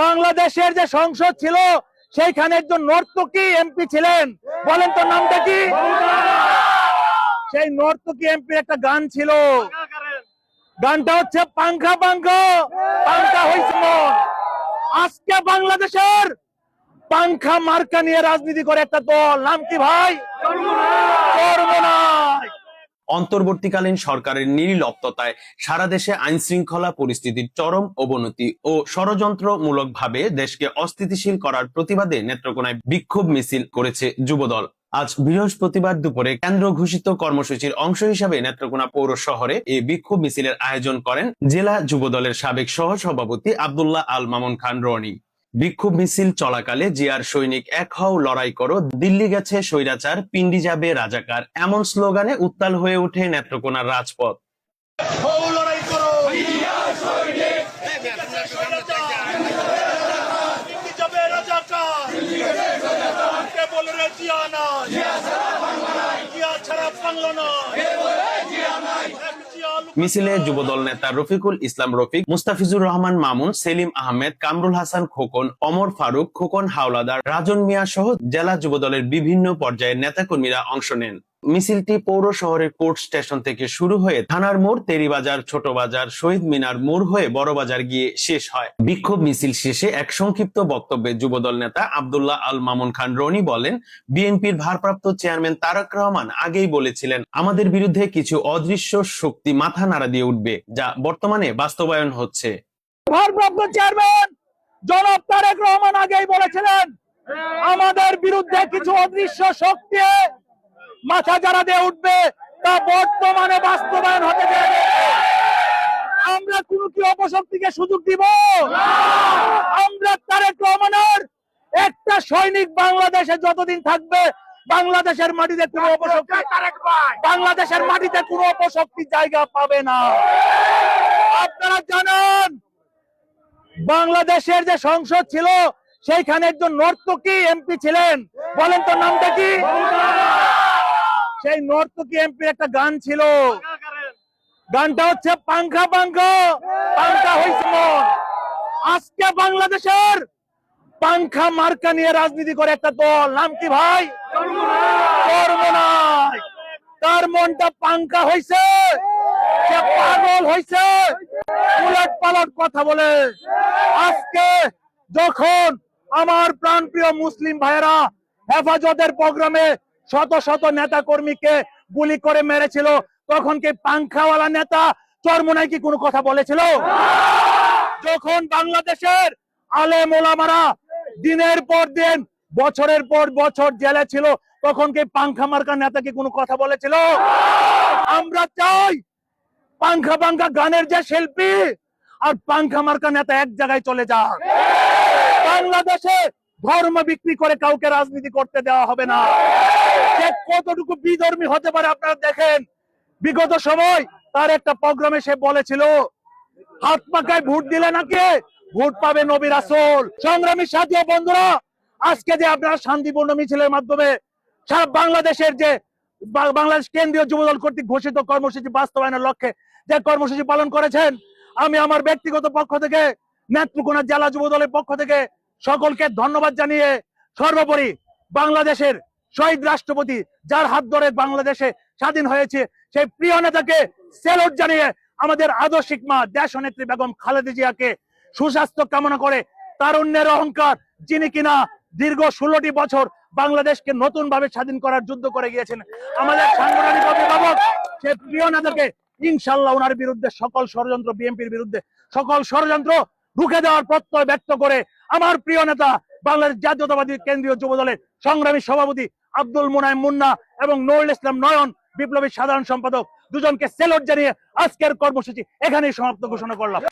বাংলাদেশের যে সংসদ ছিল সেইখানে একজন নর্তকী এমপি ছিলেন। বলেন তো নামটা কি? সেই নর্তকী এমপির একটা গান ছিল। গানটা হচ্ছে পাংখা পাংখা পাংখা হয়েছে মন। আজকে বাংলাদেশের পাংখা মার্কা নিয়ে রাজনীতি করে একটা দল। নাম কি ভাই? চরমোনাই অন্তর্বর্তীকালীন সরকারের নির্লিপ্ততায় সারা দেশে আইন শৃঙ্খলা পরিস্থিতির চরম অবনতি ও ষড়যন্ত্রমূলকভাবে দেশকে অস্থিতিশীল করার প্রতিবাদে নেত্রকোনায় বিক্ষোভ মিছিল করেছে যুবদল। আজ বৃহস্পতিবার দুপুরে কেন্দ্র ঘোষিত কর্মসূচির অংশ হিসাবে নেত্রকোনা পৌর শহরে এই বিক্ষোভ মিছিলের আয়োজন করেন জেলা যুবদলের সাবেক সহ সভাপতি আবদুল্লাহ আল মামুন খান রনি। বিক্ষোভ মিছিল চলাকালে জিয়ার সৈনিক এক হও লড়াই করো, দিল্লি গেছে স্বৈরাচার, পিন্ডি যাবে রাজাকার, এমন স্লোগানে উত্তাল হয়ে ওঠে নেত্রকোনার রাজপথ। হও লড়াই করো। মিছিলে যুবদল নেতা রফিকুল ইসলাম রফিক, মুস্তাফিজুর রহমান মামুন, সেলিম আহমেদ, কামরুল হাসান খোকন, অমর ফারুক, খোকন হাওলাদার, রাজন মিয়া সহ জেলা যুবদলের বিভিন্ন পর্যায়ের নেতাকর্মীরা অংশ নেন। মিছিলটি পৌর শহরের কোর্ট স্টেশন থেকে শুরু হয়ে থানার মোড়, তেরিবাজার, ছোট বাজার, শহীদ মিনার মোড় হয়ে বড়বাজার গিয়ে শেষ হয়। বিক্ষোভ মিছিল শেষে এক সংক্ষিপ্ত বক্তব্যে যুবদল নেতা আবদুল্লাহ আল মামুন খান রনি বলেন, বিএনপির ভারপ্রাপ্ত চেয়ারম্যান তারেক রহমান আগেই বলেছিলেন, আমাদের বিরুদ্ধে কিছু অদৃশ্য শক্তি মাথা নাড়া দিয়ে উঠবে, যা বর্তমানে বাস্তবায়ন হচ্ছে। ভারপ্রাপ্ত চেয়ারম্যান জনাব তারেক রহমান আগেই বলেছিলেন, আমাদের বিরুদ্ধে কিছু অদৃশ্য শক্তি মাথা যারা দিয়ে উঠবে তা বর্তমানে বাস্তবায়ন হতে যাবে আমরা কোন কি অপশক্তিকে সুযোগ দিব? আমরা তারেক রহমানের একটা সৈনিক বাংলাদেশে যতদিন থাকবে বাংলাদেশের মাটিতে কোনো অপশক্তি বাংলাদেশের মাটিতে কোনো অপশক্তি জায়গা পাবে না। আপনারা জানেন বাংলাদেশের যে সংসদ ছিল সেইখানে একজন নর্তকী এমপি ছিলেন। বলেন তো নামটা কি? সেই নর্তকী এমপির একটা গান ছিল। গানটা হচ্ছে পাংখা পাংখা। পাংখা হয়েছে আজকে বাংলাদেশের পাংখা মার্কা নিয়ে রাজনীতি করে একটা দল। নাম কি ভাই? তার মনটা পাংখা হয়েছে সে পাগল হয়েছে উলট পালট কথা বলে। আজকে যখন আমার প্রাণপ্রিয় মুসলিম ভাইয়েরা হেফাজতের প্রোগ্রামে শত শত নেতা কর্মীকে গুলি করে মেরেছিল। তখন কি পাংখাওয়ালা নেতা চরমোনাই কি কোনো কথা বলেছিল? যখন বাংলাদেশের আলেম ওলামারা দিনের পর দিন, বছরের পর বছর জেলে ছিল, তখন কি পাংখা মার্কা নেতা কি কোনো কথা বলেছিল? আমরা চাই পাংখা পাংখা গানের যে শিল্পী, আর পাংখা মার্কা নেতা এক জায়গায় চলে যাক। বাংলাদেশে ধর্ম বিক্রি করে কাউকে রাজনীতি করতে দেওয়া হবে না। কতটুকু বিধর্মী হতে পারে আপনারা দেখেন। বিগত সময় তার একটা প্রোগ্রামে সে বলেছিল, হাত পাকায় ভোট দিলে নাকি ভোট পাবে নবীর আসল। সংগ্রামী সাথী বন্ধুরা, আজকে যে আপনারা শান্তিপূর্ণ মিছিলের মাধ্যমে সারা বাংলাদেশের যে বাংলাদেশ কেন্দ্রীয় যুবদল কর্তৃক ঘোষিত কর্মসূচি বাস্তবায়নের লক্ষ্যে যে কর্মসূচি পালন করেছেন, আমি আমার ব্যক্তিগত পক্ষ থেকে, নেত্রকোনা জেলা যুবদলের পক্ষ থেকে সকলকে ধন্যবাদ জানিয়ে সর্বোপরি বাংলাদেশের শহীদ রাষ্ট্রপতি, যার হাত ধরে বাংলাদেশে স্বাধীন হয়েছে, সেই প্রিয় নেতাকে সেলুট জানিয়ে আমাদের আদর্শিক মা দেশ নেত্রী বেগম খালেদা জিয়াকে সুস্বাস্থ্য কামনা করে তারুণ্যের অহংকার, যিনি কিনা দীর্ঘ ষোলোটি বছর বাংলাদেশকে নতুন ভাবে স্বাধীন করার যুদ্ধ করে গিয়েছেন, আমাদের সাংগঠনিক অভিভাবক সে প্রিয় নেতাকে ইনশাল্লাহ ওনার বিরুদ্ধে সকল ষড়যন্ত্র, বিএনপির বিরুদ্ধে সকল ষড়যন্ত্র ঢুকে দেওয়ার প্রত্যয় ব্যক্ত করে, আমার প্রিয় নেতা বাংলাদেশ জাতীয়তাবাদী কেন্দ্রীয় যুব দলের সংগ্রামী সভাপতি আব্দুল মোনায় মুন্না এবং নুরুল ইসলাম নয়ন, বিপ্লবী সাধারণ সম্পাদক, দুজনকে সেলট জানিয়ে আজকের কর্মসূচি এখানেই সমাপ্ত ঘোষণা করলাম।